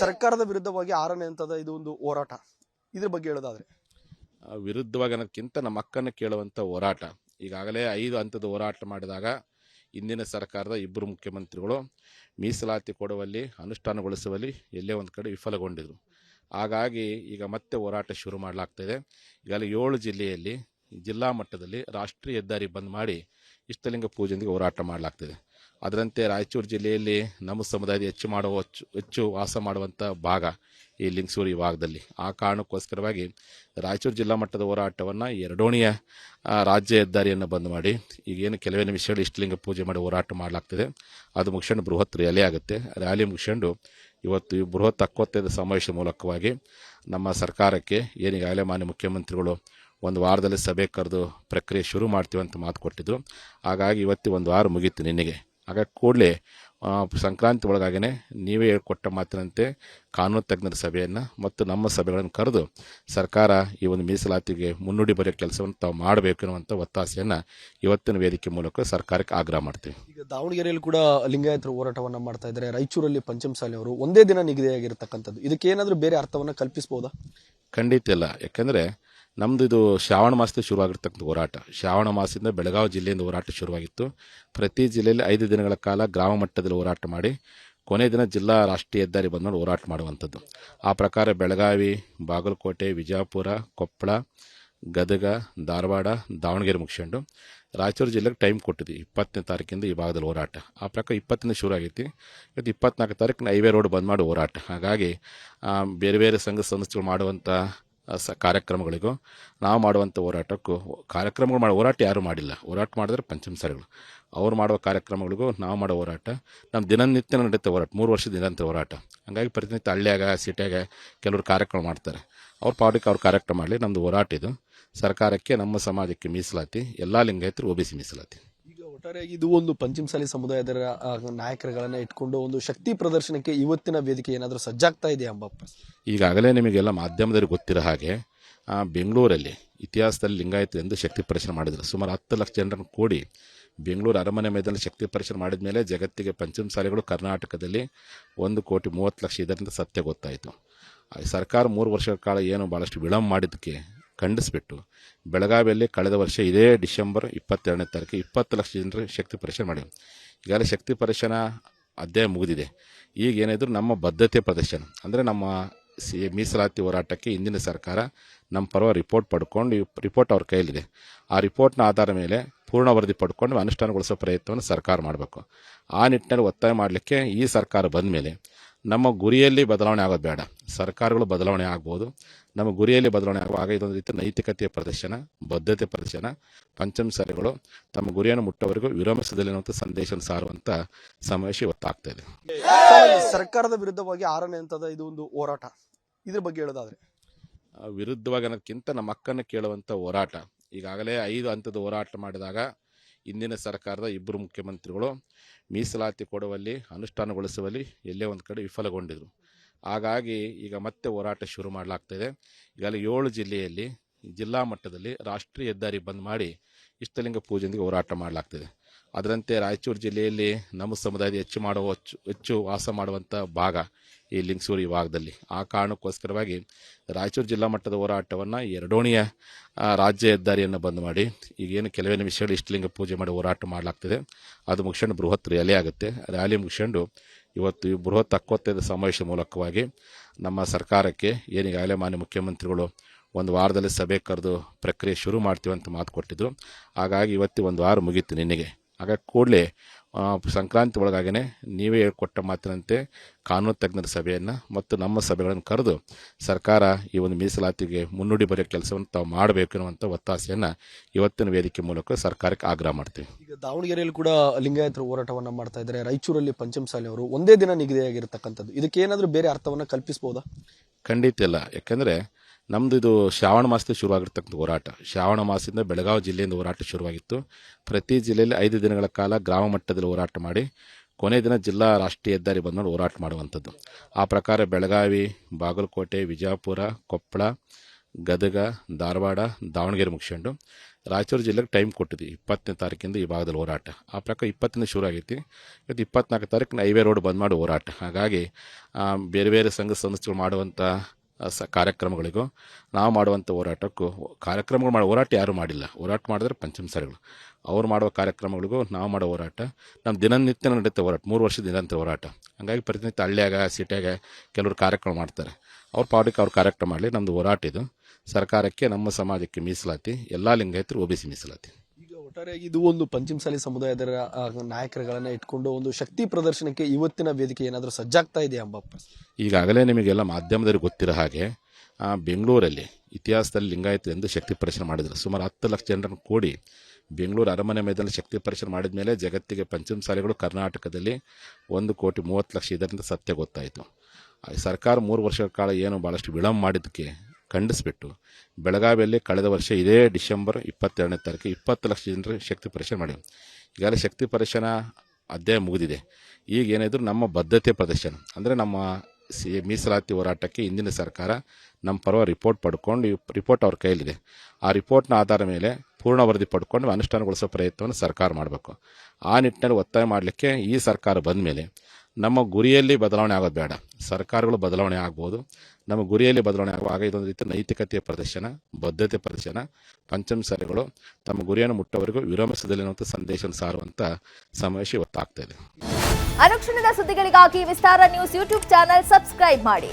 ಸರ್ಕಾರದ ವಿರುದ್ಧವಾಗಿ ಆರನೇ ಹಂತದ ಇದು ಒಂದು ಹೋರಾಟ. ಇದ್ರ ಬಗ್ಗೆ ಹೇಳೋದಾದ್ರೆ. ವಿರುದ್ಧವಾಗಿ ಅನ್ನೋದಕ್ಕಿಂತ ನಮ್ಮ ಅಕ್ಕನ ಕೇಳುವಂಥ ಹೋರಾಟ. ಈಗಾಗಲೇ ಐದು ಹಂತದ ಹೋರಾಟ ಮಾಡಿದಾಗ ಇಂದಿನ ಸರ್ಕಾರದ ಇಬ್ಬರು ಮುಖ್ಯಮಂತ್ರಿಗಳು ಮೀಸಲಾತಿ ಕೊಡುವಲ್ಲಿ, ಅನುಷ್ಠಾನಗೊಳಿಸುವಲ್ಲಿ ಎಲ್ಲೇ ಒಂದು ಕಡೆ ವಿಫಲಗೊಂಡಿದ್ರು. ಹಾಗಾಗಿ ಈಗ ಮತ್ತೆ ಹೋರಾಟ ಶುರು ಮಾಡಲಾಗ್ತಿದೆ ಈಗಾಗಲೇ ಏಳು ಜಿಲ್ಲೆಯಲ್ಲಿ, ಜಿಲ್ಲಾ ಮಟ್ಟದಲ್ಲಿ ರಾಷ್ಟ್ರೀಯ ಹೆದ್ದಾರಿ ಬಂದ್ ಮಾಡಿ ಇಷ್ಟಲಿಂಗ ಪೂಜೆಯೊಂದಿಗೆ ಹೋರಾಟ ಮಾಡಲಾಗ್ತಿದೆ ಅದರಂತೆ ರಾಯಚೂರು ಜಿಲ್ಲೆಯಲ್ಲಿ ನಮ್ಮ ಸಮುದಾಯದ ಹೆಚ್ಚು ಮಾಡುವ ಹೆಚ್ಚು ವಾಸ ಮಾಡುವಂಥ ಭಾಗ ಈ ಲಿಂಗಸೂರು ಭಾಗದಲ್ಲಿ ಆ ಕಾರಣಕ್ಕೋಸ್ಕರವಾಗಿ ರಾಯಚೂರು ಜಿಲ್ಲಾ ಮಟ್ಟದ ಹೋರಾಟವನ್ನು ಎರಡೋಣಿಯ ರಾಜ್ಯ ಹೆದ್ದಾರಿಯನ್ನು ಬಂದ್ ಮಾಡಿ. ಈಗೇನು ಕೆಲವೇ ನಿಮಿಷಗಳು ಇಷ್ಟಲಿಂಗ ಪೂಜೆ ಮಾಡಿ ಹೋರಾಟ ಮಾಡಲಾಗ್ತದೆ. ಅದು ಮುಗಿಸ್ಕೊಂಡು ಬೃಹತ್ ರ್ಯಾಲಿ ಆಗುತ್ತೆ. ರ್ಯಾಲಿ ಮುಗಿಸ್ಕೊಂಡು ಇವತ್ತು ಈ ಬೃಹತ್ ಹಕ್ಕೊತ್ತದ ಸಮಾವೇಶದ ಮೂಲಕವಾಗಿ ನಮ್ಮ ಸರ್ಕಾರಕ್ಕೆ ಏನೀಗಾಗಲೇ ಮಾನ್ಯ ಮುಖ್ಯಮಂತ್ರಿಗಳು ಒಂದು ವಾರದಲ್ಲಿ ಸಭೆ ಕರೆದು ಪ್ರಕ್ರಿಯೆ ಶುರು ಮಾಡ್ತೀವಿ ಅಂತ ಮಾತು ಕೊಟ್ಟಿದ್ದರು ಹಾಗಾಗಿ ಇವತ್ತು ಒಂದು ವಾರ ಮುಗೀತು ನಿನ್ನೆಗೆ. ಹಾಗಾಗಿ ಕೂಡಲೇ ಸಂಕ್ರಾಂತಿ ಒಳಗಾಗೇ ನೀವೇ ಹೇಳ್ಕೊಟ್ಟ ಮಾತಿನಂತೆ ಕಾನೂನು ತಜ್ಞರ ಸಭೆಯನ್ನು ಮತ್ತು ನಮ್ಮ ಸಭೆಗಳನ್ನು ಕರೆದು ಸರ್ಕಾರ ಈ ಒಂದು ಮೀಸಲಾತಿಗೆ ಮುನ್ನುಡಿ ಬರೆಯೋ ಕೆಲಸವನ್ನು ತಾವು ಮಾಡಬೇಕು ಎನ್ನುವಂಥ ಒತ್ತಾಸೆಯನ್ನು ಇವತ್ತಿನ ವೇದಿಕೆ ಮೂಲಕ ಸರ್ಕಾರಕ್ಕೆ ಆಗ್ರಹ ಮಾಡ್ತೀವಿ. ಈಗ ದಾವಣಗೆರೆಯಲ್ಲಿ ಕೂಡ ಲಿಂಗಾಯತರು ಹೋರಾಟವನ್ನು ಮಾಡ್ತಾ ಇದ್ದಾರೆ. ರಾಯಚೂರಲ್ಲಿ ಪಂಚಮಸಾಲಿ ಅವರು ಒಂದೇ ದಿನ ನಿಗದಿಯಾಗಿರ್ತಕ್ಕಂಥದ್ದು. ಇದಕ್ಕೆ ಏನಾದರೂ ಬೇರೆ ಅರ್ಥವನ್ನು ಕಲ್ಪಿಸ್ಬೋದಾ? ಖಂಡಿತ ಇಲ್ಲ. ಯಾಕಂದರೆ ನಮ್ಮದು ಇದು ಶ್ರಾವಣ ಮಾಸದ ಶುರುವಾಗಿರ್ತಕ್ಕಂಥ ಹೋರಾಟ. ಶ್ರಾವಣ ಮಾಸದಿಂದ ಬೆಳಗಾವಿ ಜಿಲ್ಲೆಯಿಂದ ಹೋರಾಟ ಶುರುವಾಗಿತ್ತು. ಪ್ರತಿ ಜಿಲ್ಲೆಯಲ್ಲಿ ಐದು ದಿನಗಳ ಕಾಲ ಗ್ರಾಮ ಮಟ್ಟದಲ್ಲಿ ಹೋರಾಟ ಮಾಡಿ, ಕೊನೆ ದಿನ ಜಿಲ್ಲಾ ರಾಷ್ಟ್ರೀಯ ಹೆದ್ದಾರಿ ಬಂದು ಮಾಡಿ ಹೋರಾಟ ಮಾಡುವಂಥದ್ದು. ಆ ಪ್ರಕಾರ ಬೆಳಗಾವಿ, ಬಾಗಲಕೋಟೆ ವಿಜಯಪುರ ಕೊಪ್ಪಳ, ಗದಗ, ಧಾರವಾಡ, ದಾವಣಗೆರೆ ಮುಗಿಸ್ಕೊಂಡು ರಾಯಚೂರು ಜಿಲ್ಲೆಗೆ ಟೈಮ್ ಕೊಟ್ಟಿದ್ವಿ. ಇಪ್ಪತ್ತನೇ ತಾರೀಕಿಂದ ಈ ಭಾಗದಲ್ಲಿ ಹೋರಾಟ. ಆ ಪ್ರಕಾರ ಇಪ್ಪತ್ತನೇ ಶುರು ಆಗೈತಿ ಇವತ್ತು ಇಪ್ಪತ್ನಾಲ್ಕು ತಾರೀಕಿನ ಹೈವೇ ರೋಡ್ ಬಂದ್ ಮಾಡಿ ಹೋರಾಟ. ಹಾಗಾಗಿ ಬೇರೆ ಬೇರೆ ಸಂಘ ಸಂಸ್ಥೆಗಳು ಮಾಡುವಂಥ ಸ ಕಾರ್ಯಕ್ರಮಗಳಿಗೂ ನಾವು ಮಾಡುವಂಥ ಹೋರಾಟಕ್ಕೂ ಕಾರ್ಯಕ್ರಮಗಳು ಮಾಡೋ, ಹೋರಾಟ ಯಾರೂ ಮಾಡಿಲ್ಲ. ಹೋರಾಟ ಮಾಡಿದ್ರೆ ಪಂಚಮಸಾರಿಗಳು ಅವ್ರು ಮಾಡುವ ಕಾರ್ಯಕ್ರಮಗಳಿಗೂ ನಾವು ಮಾಡೋ ಹೋರಾಟ. ನಮ್ಮ ದಿನನಿತ್ಯ ನಡೆಯುತ್ತೆ ಹೋರಾಟ. ಮೂರು ವರ್ಷದ ನಿರಂತರ ಹೋರಾಟ. ಹಾಗಾಗಿ ಪ್ರತಿನಿತ್ಯ ಹಳ್ಳಿಯಾಗ, ಸಿಟಿಯಾಗ ಕೆಲವರು ಕಾರ್ಯಕ್ರಮ ಮಾಡ್ತಾರೆ. ಅವ್ರ ಪಾಡಿಗೆ ಅವ್ರು ಕಾರ್ಯಕ್ರಮ ಮಾಡಲಿ. ನಮ್ಮದು ಹೋರಾಟ ಇದು. ಸರ್ಕಾರಕ್ಕೆ, ನಮ್ಮ ಸಮಾಜಕ್ಕೆ ಮೀಸಲಾತಿ. ಎಲ್ಲ ಲಿಂಗಾಯತರು ಒ ಬಿ ಸಿ ಮೀಸಲಾತಿ. ಒಟ್ಟಾರೆಯಾಗಿ ಇದು ಒಂದು ಪಂಚಮಸಾಲಿ ಸಮುದಾಯದ ನಾಯಕರುಗಳನ್ನ ಇಟ್ಕೊಂಡು ಒಂದು ಶಕ್ತಿ ಪ್ರದರ್ಶನಕ್ಕೆ ಇವತ್ತಿನ ವೇದಿಕೆ ಏನಾದರೂ ಸಜ್ಜಾಗ್ತಾ ಇದೆ ಪ್ರಶ್ನೆ. ಈಗಾಗಲೇ ನಿಮಗೆಲ್ಲ ಮಾಧ್ಯಮದಲ್ಲಿ ಗೊತ್ತಿರೋ ಹಾಗೆ ಬೆಂಗಳೂರಲ್ಲಿ ಇತಿಹಾಸದಲ್ಲಿ ಲಿಂಗಾಯತ ಎಂದು ಶಕ್ತಿ ಪ್ರದರ್ಶನ ಮಾಡಿದರು ಸುಮಾರು ಹತ್ತು ಲಕ್ಷ ಜನರನ್ನು ಕೂಡಿ ಬೆಂಗಳೂರು ಅರಮನೆ ಮೈದಾನ ಶಕ್ತಿ ಪ್ರದರ್ಶನ ಮಾಡಿದ ಮೇಲೆ ಜಗತ್ತಿಗೆ ಪಂಚಮಸಾಲಿಗಳು ಕರ್ನಾಟಕದಲ್ಲಿ ಒಂದು ಕೋಟಿ ಮೂವತ್ತು ಲಕ್ಷ ಇದರಿಂದ ಸತ್ಯ ಗೊತ್ತಾಯಿತು ಸರ್ಕಾರ ಮೂರು ವರ್ಷಗಳ ಕಾಲ ಏನು ಭಾಳಷ್ಟು ವಿಳಂಬ ಮಾಡಿದ್ದಕ್ಕೆ ಖಂಡಿಸ್ಬಿಟ್ಟು ಬೆಳಗಾವಿಯಲ್ಲಿ ಕಳೆದ ವರ್ಷ ಇದೇ ಡಿಸೆಂಬರ್ ಇಪ್ಪತ್ತೆರಡನೇ ತಾರೀಕು ಇಪ್ಪತ್ತು ಲಕ್ಷ ಜನರು ಶಕ್ತಿ ಪರೀಕ್ಷೆ ಮಾಡಿ ಈಗಾಗಲೇ ಶಕ್ತಿ ಪರೀಕ್ಷೆನ ಅಧ್ಯಾಯ ಮುಗಿದಿದೆ. ಈಗ ಏನಿದ್ರು ನಮ್ಮ ಬದ್ಧತೆ ಪ್ರದರ್ಶನ. ಅಂದರೆ ನಮ್ಮ ಸಿ ಮೀಸಲಾತಿ ಹೋರಾಟಕ್ಕೆ ಹಿಂದಿನ ಸರ್ಕಾರ ನಮ್ಮ ಪರವ ರಿಪೋರ್ಟ್ ಪಡ್ಕೊಂಡು ರಿಪೋರ್ಟ್ ಅವ್ರ ಕೈಯಲ್ಲಿದೆ. ಆ ರಿಪೋರ್ಟ್ನ ಆಧಾರ ಮೇಲೆ ಪೂರ್ಣ ವರದಿ ಪಡ್ಕೊಂಡು ಅನುಷ್ಠಾನಗೊಳಿಸೋ ಪ್ರಯತ್ನವನ್ನು ಸರ್ಕಾರ ಮಾಡಬೇಕು. ಆ ನಿಟ್ಟಿನಲ್ಲಿ ಒತ್ತಾಯ ಮಾಡಲಿಕ್ಕೆ ಈ ಸರ್ಕಾರ ಬಂದ ಮೇಲೆ ನಮ್ಮ ಗುರಿಯಲ್ಲಿ ಬದಲಾವಣೆ ಆಗೋದು ಬೇಡ. ಸರ್ಕಾರಗಳು ಬದಲಾವಣೆ ಆಗ್ಬೋದು. ನಮ್ಮ ಗುರಿಯಲ್ಲಿ ಬದಲಾವಣೆ ಆಗುವಾಗ ಇದೊಂದು ರೀತಿ ನೈತಿಕತೆಯ ಪ್ರದರ್ಶನ ಬದ್ಧತೆ ಪ್ರದರ್ಶನ ಪಂಚಮಸಾಲಿಗಳು ತಮ್ಮ ಗುರಿಯನ್ನು ಮುಟ್ಟವರೆಗೂ ವಿರಮಿಸದಲ್ಲಿ ಅನ್ನುವಂಥ ಸಂದೇಶ ಸಾರುವಂಥ ಸಮಾವೇಶ ಇವತ್ತಾಗ್ತಾ ಇದೆ. ಸರ್ಕಾರದ ವಿರುದ್ಧವಾಗಿ ಆರನೇ ಹಂತದ ಇದು ಒಂದು ಹೋರಾಟ. ಇದ್ರ ಬಗ್ಗೆ ಹೇಳೋದಾದ್ರೆ. ವಿರುದ್ಧವಾಗಿ ಅನ್ನೋದಕ್ಕಿಂತ ನಮ್ಮ ಅಕ್ಕನ ಕೇಳುವಂಥ ಹೋರಾಟ. ಈಗಾಗಲೇ ಐದು ಹಂತದ ಹೋರಾಟ ಮಾಡಿದಾಗ ಇಂದಿನ ಸರ್ಕಾರದ ಇಬ್ಬರು ಮುಖ್ಯಮಂತ್ರಿಗಳು ಮೀಸಲಾತಿ ಕೊಡುವಲ್ಲಿ, ಅನುಷ್ಠಾನಗೊಳಿಸುವಲ್ಲಿ ಎಲ್ಲೇ ಒಂದು ಕಡೆ ವಿಫಲಗೊಂಡಿದ್ರು. ಹಾಗಾಗಿ ಈಗ ಮತ್ತೆ ಹೋರಾಟ ಶುರು ಮಾಡಲಾಗ್ತಿದೆ. ಈಗಾಗಲೇ ಏಳು ಜಿಲ್ಲೆಯಲ್ಲಿ ಜಿಲ್ಲಾ ಮಟ್ಟದಲ್ಲಿ ರಾಷ್ಟ್ರೀಯ ಹೆದ್ದಾರಿ ಬಂದ್ ಮಾಡಿ ಇಷ್ಟಲಿಂಗ ಪೂಜೆಯೊಂದಿಗೆ ಹೋರಾಟ ಮಾಡಲಾಗ್ತಿದೆ. ಅದರಂತೆ ರಾಯಚೂರು ಜಿಲ್ಲೆಯಲ್ಲಿ ನಮ್ಮ ಸಮುದಾಯದ ಹೆಚ್ಚು ಮಾಡುವ ಹೆಚ್ಚು ವಾಸ ಮಾಡುವಂಥ ಭಾಗ ಈ ಲಿಂಗಸೂರು ಈ ಭಾಗದಲ್ಲಿ ಆ ಕಾರಣಕ್ಕೋಸ್ಕರವಾಗಿ ರಾಯಚೂರು ಜಿಲ್ಲಾ ಮಟ್ಟದ ಹೋರಾಟವನ್ನು ಎರಡೋಣಿಯ ರಾಜ್ಯ ಹೆದ್ದಾರಿಯನ್ನು ಬಂದ್ ಮಾಡಿ. ಈಗೇನು ಕೆಲವೇ ನಿಮಿಷಗಳು ಇಷ್ಟಲಿಂಗ ಪೂಜೆ ಮಾಡಿ ಹೋರಾಟ ಮಾಡಲಾಗ್ತಿದೆ. ಅದು ಮುಗಿಸ್ಕೊಂಡು ಬೃಹತ್ ರ್ಯಾಲಿ ಆಗುತ್ತೆ. ರ್ಯಾಲಿ ಮುಗಿಸ್ಕೊಂಡು ಇವತ್ತು ಈ ಬೃಹತ್ ಹಕ್ಕೊತ್ತದ ಸಮಾವೇಶದ ಮೂಲಕವಾಗಿ ನಮ್ಮ ಸರ್ಕಾರಕ್ಕೆ ಏನೀಗಾಗಲೇ ಮಾನ್ಯ ಮುಖ್ಯಮಂತ್ರಿಗಳು ಒಂದು ವಾರದಲ್ಲಿ ಸಭೆ ಕರೆದು ಪ್ರಕ್ರಿಯೆ ಶುರು ಮಾಡ್ತೀವಿ ಅಂತ ಮಾತು ಕೊಟ್ಟಿದ್ರು. ಹಾಗಾಗಿ ಇವತ್ತು ಒಂದು ವಾರ ಮುಗೀತು ನಿನ್ನೆಗೆ. ಹಾಗಾಗಿ ಕೂಡಲೇ ಸಂಕ್ರಾಂತಿ ಒಳಗಾಗೇ ನೀವೇ ಕೊಟ್ಟ ಮಾತಿನಂತೆ ಕಾನೂನು ತಜ್ಞರ ಸಭೆಯನ್ನು ಮತ್ತು ನಮ್ಮ ಸಭೆಗಳನ್ನು ಕರೆದು ಸರ್ಕಾರ ಈ ಒಂದು ಮೀಸಲಾತಿಗೆ ಮುನ್ನುಡಿ ಬರೆಯೋ ಕೆಲಸವನ್ನು ತಾವು ಮಾಡಬೇಕು ಎನ್ನುವಂಥ ಒತ್ತಾಸೆಯನ್ನು ಇವತ್ತಿನ ವೇದಿಕೆ ಮೂಲಕ ಸರ್ಕಾರಕ್ಕೆ ಆಗ್ರಹ ಮಾಡ್ತೀವಿ. ಈಗ ದಾವಣಗೆರೆಯಲ್ಲಿ ಕೂಡ ಲಿಂಗಾಯತರು ಹೋರಾಟವನ್ನು ಮಾಡ್ತಾ ಇದ್ದಾರೆ. ರಾಯಚೂರಲ್ಲಿ ಪಂಚಮಸಾಲಿ ಅವರು ಒಂದೇ ದಿನ ನಿಗದಿಯಾಗಿರ್ತಕ್ಕಂಥದ್ದು. ಇದಕ್ಕೆ ಏನಾದರೂ ಬೇರೆ ಅರ್ಥವನ್ನು ಕಲ್ಪಿಸಬಹುದಾ ಖಂಡಿತ ಇಲ್ಲ. ಯಾಕಂದರೆ ನಮ್ಮದು ಇದು ಶ್ರಾವಣ ಮಾಸದ ಶುರುವಾಗಿರ್ತಕ್ಕಂಥ ಹೋರಾಟ. ಶ್ರಾವಣ ಮಾಸದಿಂದ ಬೆಳಗಾವಿ ಜಿಲ್ಲೆಯಿಂದ ಹೋರಾಟ ಶುರುವಾಗಿತ್ತು. ಪ್ರತಿ ಜಿಲ್ಲೆಯಲ್ಲಿ ಐದು ದಿನಗಳ ಕಾಲ ಗ್ರಾಮ ಮಟ್ಟದಲ್ಲಿ ಹೋರಾಟ ಮಾಡಿ, ಕೊನೆ ದಿನ ಜಿಲ್ಲಾ ರಾಷ್ಟ್ರೀಯ ಹೆದ್ದಾರಿ ಬಂದ್ ಮಾಡಿ ಹೋರಾಟ ಮಾಡುವಂಥದ್ದು. ಆ ಪ್ರಕಾರ ಬೆಳಗಾವಿ, ಬಾಗಲಕೋಟೆ ವಿಜಯಪುರ ಕೊಪ್ಪಳ, ಗದಗ, ಧಾರವಾಡ, ದಾವಣಗೆರೆ ಮುಗಿಸ್ಕೊಂಡು ರಾಯಚೂರು ಜಿಲ್ಲೆಗೆ ಟೈಮ್ ಕೊಟ್ಟಿದ್ವಿ. ಇಪ್ಪತ್ತನೇ ತಾರೀಕಿಂದ ಈ ಭಾಗದಲ್ಲಿ ಹೋರಾಟ. ಆ ಪ್ರಕಾರ ಇಪ್ಪತ್ತನೇ ಶುರು ಆಗೈತಿ. ಇವತ್ತು ಇಪ್ಪತ್ನಾಲ್ಕು ತಾರೀಕಿನ ಹೈವೇ ರೋಡ್ ಬಂದ್ ಮಾಡಿ ಹೋರಾಟ. ಹಾಗಾಗಿ ಬೇರೆ ಬೇರೆ ಸಂಘ ಸಂಸ್ಥೆಗಳು ಮಾಡುವಂಥ ಸ ಕಾರ್ಯಕ್ರಮಗಳಿಗೂ ನಾವು ಮಾಡುವಂಥ ಹೋರಾಟಕ್ಕೂ ಕಾರ್ಯಕ್ರಮಗಳು ಮಾಡೋ, ಹೋರಾಟ ಯಾರೂ ಮಾಡಿಲ್ಲ. ಹೋರಾಟ ಮಾಡಿದ್ರೆ ಪಂಚಮಸಾರಿಗಳು ಅವ್ರು ಮಾಡುವ ಕಾರ್ಯಕ್ರಮಗಳಿಗೂ ನಾವು ಮಾಡೋ ಹೋರಾಟ, ನಮ್ಮ ದಿನನಿತ್ಯ ನಡೆಯುತ್ತೆ ಹೋರಾಟ, ಮೂರು ವರ್ಷದ ದಿನಂತ ಹೋರಾಟ. ಹಂಗಾಗಿ ಪ್ರತಿನಿತ್ಯ ಹಳ್ಳಿಯಾಗ, ಸಿಟಿಯಾಗ ಕೆಲವರು ಕಾರ್ಯಕ್ರಮ ಮಾಡ್ತಾರೆ. ಅವ್ರ ಪಾಡಿಗೆ ಅವ್ರ ಕಾರ್ಯಕ್ರಮ ಮಾಡಲಿ. ನಮ್ಮದು ಹೋರಾಟ ಇದು. ಸರ್ಕಾರಕ್ಕೆ, ನಮ್ಮ ಸಮಾಜಕ್ಕೆ ಮೀಸಲಾತಿ, ಎಲ್ಲ ಲಿಂಗಾಯತರು ಒ ಬಿ ಸಿ ಮೀಸಲಾತಿ. ಒಟ್ಟಾರೆಯಾಗಿ ಇದು ಒಂದು ಪಂಚಮಸಾಲಿ ಸಮುದಾಯದ ನಾಯಕರುಗಳನ್ನ ಇಟ್ಕೊಂಡು ಒಂದು ಶಕ್ತಿ ಪ್ರದರ್ಶನಕ್ಕೆ ಇವತ್ತಿನ ವೇದಿಕೆ ಏನಾದರೂ ಸಜ್ಜಾಗ್ತಾ ಇದೆ ಪ್ರಶ್ನೆ. ಈಗಾಗಲೇ ನಿಮಗೆಲ್ಲ ಮಾಧ್ಯಮದಲ್ಲಿ ಗೊತ್ತಿರೋ ಹಾಗೆ ಬೆಂಗಳೂರಲ್ಲಿ ಇತಿಹಾಸದಲ್ಲಿ ಲಿಂಗಾಯತ ಎಂದು ಶಕ್ತಿ ಪ್ರದರ್ಶನ ಮಾಡಿದರು ಸುಮಾರು ಹತ್ತು ಲಕ್ಷ ಜನರನ್ನು ಕೂಡಿ ಬೆಂಗಳೂರು ಅರಮನೆ ಮೈದಾನ ಶಕ್ತಿ ಪ್ರದರ್ಶನ ಮಾಡಿದ ಮೇಲೆ ಜಗತ್ತಿಗೆ ಪಂಚಮಸಾಲಿಗಳು ಕರ್ನಾಟಕದಲ್ಲಿ ಒಂದು ಕೋಟಿ ಮೂವತ್ತು ಲಕ್ಷ ಇದರಿಂದ ಸತ್ಯ ಗೊತ್ತಾಯಿತು ಸರ್ಕಾರ ಮೂರು ವರ್ಷಗಳ ಕಾಲ ಏನು ಭಾಳಷ್ಟು ವಿಳಂಬ ಮಾಡಿದ್ದಕ್ಕೆ ಖಂಡಿಸ್ಬಿಟ್ಟು. ಬೆಳಗಾವಿಯಲ್ಲಿ ಕಳೆದ ವರ್ಷ ಇದೇ ಡಿಸೆಂಬರ್ ಇಪ್ಪತ್ತೆರಡನೇ ತಾರೀಕು ಇಪ್ಪತ್ತು ಲಕ್ಷ ಜನರು ಶಕ್ತಿ ಪರೀಕ್ಷೆ ಮಾಡಿ ಈಗಾಗಲೇ ಶಕ್ತಿ ಪರೀಕ್ಷೆನ ಅಧ್ಯಾಯ ಮುಗಿದಿದೆ. ಈಗ ಏನಿದ್ರು ನಮ್ಮ ಬದ್ಧತೆ ಪ್ರದರ್ಶನ. ಅಂದರೆ ನಮ್ಮ ಸಿ ಮೀಸಲಾತಿ ಹೋರಾಟಕ್ಕೆ ಇಂದಿನ ಸರ್ಕಾರ ನಮ್ಮ ಪರವ ರಿಪೋರ್ಟ್ ಪಡ್ಕೊಂಡು ರಿಪೋರ್ಟ್ ಅವ್ರ ಕೈಲಿದೆ ಆ ರಿಪೋರ್ಟ್ನ ಆಧಾರ ಮೇಲೆ ಪೂರ್ಣ ವರದಿ ಪಡ್ಕೊಂಡು ಅನುಷ್ಠಾನಗೊಳಿಸೋ ಪ್ರಯತ್ನವನ್ನು ಸರ್ಕಾರ ಮಾಡಬೇಕು. ಆ ನಿಟ್ಟಿನಲ್ಲಿ ಒತ್ತಾಯ ಮಾಡಲಿಕ್ಕೆ ಈ ಸರ್ಕಾರ ಬಂದ ಮೇಲೆ ನಮ್ಮ ಗುರಿಯಲ್ಲಿ ಬದಲಾವಣೆ ಆಗೋದು ಬೇಡ. ಸರ್ಕಾರಗಳು ಬದಲಾವಣೆ ಆಗ್ಬೋದು. ನಮ್ಮ ಗುರಿಯಲ್ಲಿ ಬದಲಾವಣೆ ಆಗುವಾಗ ಇದೊಂದು ರೀತಿ ನೈತಿಕತೆಯ ಪ್ರದರ್ಶನ ಬದ್ಧತೆ ಪ್ರದರ್ಶನ ಪಂಚಮಸಾರಿಗಳು ತಮ್ಮ ಗುರಿಯನ್ನು ಮುಟ್ಟವರೆಗೂ ವಿರಮಿಸದಲ್ಲಿ ಅನ್ನುವಂಥ ಸಂದೇಶ ಸಾರುವಂಥ ಸಮಾವೇಶ ಇವತ್ತಾಗ್ತಾ ಇದೆ. ಅನುಕ್ಷಣದ ಸುದ್ದಿಗಳಿಗಾಗಿ Vistara news YouTube channel subscribe ಮಾಡಿ.